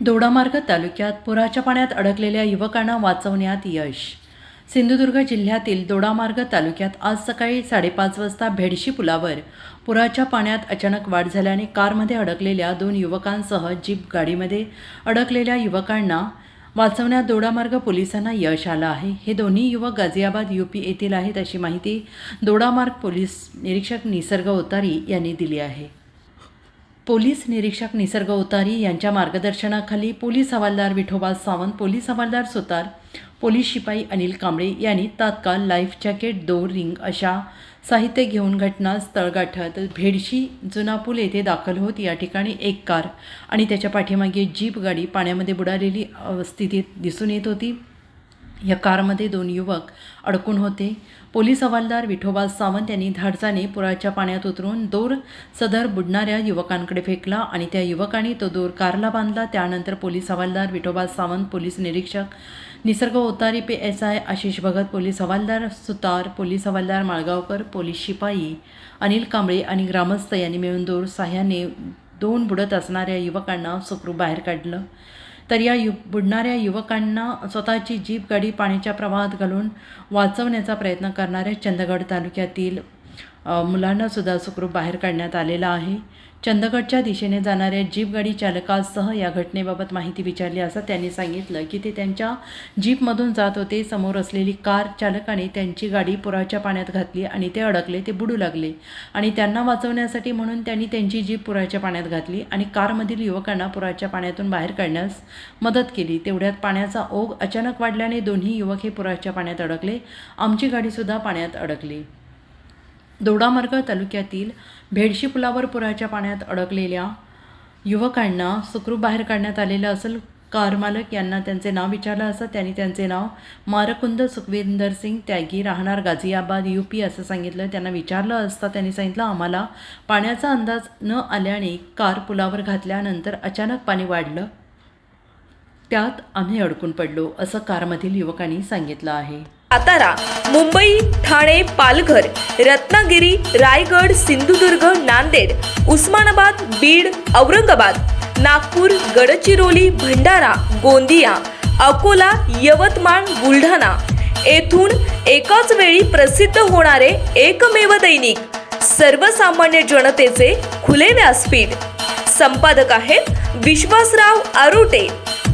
दोडामार्ग तालुक्यात पुराच्या पाण्यात अडकलेल्या युवकांना वाचवण्यात यश. सिंधुदुर्ग जिल्ह्यातील दोडामार्ग तालुक्यात आज सकाळी साडेपाच वाजता भेडशी पुलावर पुराच्या पाण्यात अचानक वाढ झाल्याने कारमध्ये अडकलेल्या दोन युवकांसह जीप गाडीमध्ये अडकलेल्या युवकांना वाचवण्यात दोडामार्ग पोलिसांना यश आलं आहे. हे दोन्ही युवक गाझियाबाद यूपी येथील आहेत अशी माहिती दोडामार्ग पोलीस निरीक्षक निसर्ग ओतारी यांनी दिली आहे. पोलीस निरीक्षक निसर्ग उतारी यांच्या मार्गदर्शनाखाली पोलीस हवालदार विठोबा सावंत पोलीस हवालदार सुतार पोलीस शिपाई अनिल कांबळे यांनी तात्काळ लाईफ जॅकेट दोर रिंग अशा साहित्य घेऊन घटनास्थळ गाठत भेडशी जुना पूल येथे दाखल होत. या ठिकाणी एक कार आणि त्याच्या पाठीमागे जीप गाडी पाण्यामध्ये बुडालेली स्थितीत दिसून येत होती. या कारमध्ये दोन युवक अडकून होते. पोलीस हवालदार विठोबा सावंत यांनी धाडसाने पुराच्या पाण्यात उतरून दोर सदर बुडणाऱ्या युवकांकडे फेकला आणि त्या युवकांनी तो दोर कारला बांधला. त्यानंतर पोलीस हवालदार विठोबा सावंत पोलीस निरीक्षक निसर्ग Otari P S I Ashish Bhagat police हवालदार सुतार पोलीस हवालदार माळगावकर पोलीस शिपाई अनिल कांबळे आणि ग्रामस्थ यांनी मिळून दोर साह्याने दोन बुडत असणाऱ्या युवकांना सुखरूप बाहेर काढलं. तर या यु बुडणाऱ्या युवकांना स्वतःची जीप गाडी पाण्याच्या प्रवाहात घालून वाचवण्याचा प्रयत्न करणाऱ्या चंदगड तालुक्यातील मुलांनासुद्धा सुखरूप बाहेर काढण्यात आलेला आहे. चंदगडच्या दिशेने जाणाऱ्या जीप गाडी चालकासह या घटनेबाबत माहिती विचारली असता त्यांनी सांगितलं की ते त्यांच्या जीपमधून जात होते. समोर असलेली कार चालकाने त्यांची गाडी पुराच्या पाण्यात घातली आणि ते अडकले ते बुडू लागले आणि त्यांना वाचवण्यासाठी म्हणून त्यांनी त्यांची जीप पुराच्या पाण्यात घातली आणि कारमधील युवकांना पुराच्या पाण्यातून बाहेर काढण्यास मदत केली. तेवढ्यात पाण्याचा ओघ अचानक वाढल्याने दोन्ही युवक हे पुराच्या पाण्यात अडकले. आमची गाडीसुद्धा पाण्यात अडकली. दोडामार्ग तालुक्यातील भेडशी पुलावर पुराच्या पाण्यात अडकलेल्या युवकांना सुखरूप बाहेर काढण्यात आलेलं असेल. कार मालक यांना त्यांचे नाव विचारलं असं त्यांनी त्यांचे नाव मारकुंद सुखविंदर सिंग त्यागी राहणार गाझियाबाद यू पी असं सांगितलं. त्यांना विचारलं असता त्यांनी सांगितलं आम्हाला पाण्याचा अंदाज न आल्याने कार पुलावर घातल्यानंतर अचानक पाणी वाढलं. त्यात आम्ही अडकून पडलो असं कारमधील युवकांनी सांगितलं आहे. सातारा मुंबई ठाणे पालघर रत्नागिरी रायगड सिंधुदुर्ग नांदेड उस्मानाबाद बीड औरंगाबाद नागपूर गडचिरोली भंडारा गोंदिया अकोला यवतमाळ बुलढाणा येथून एकाच वेळी प्रसिद्ध होणारे एकमेव दैनिक सर्वसामान्य जनतेचे खुले व्यासपीठ. संपादक आहेत विश्वासराव आरोटे.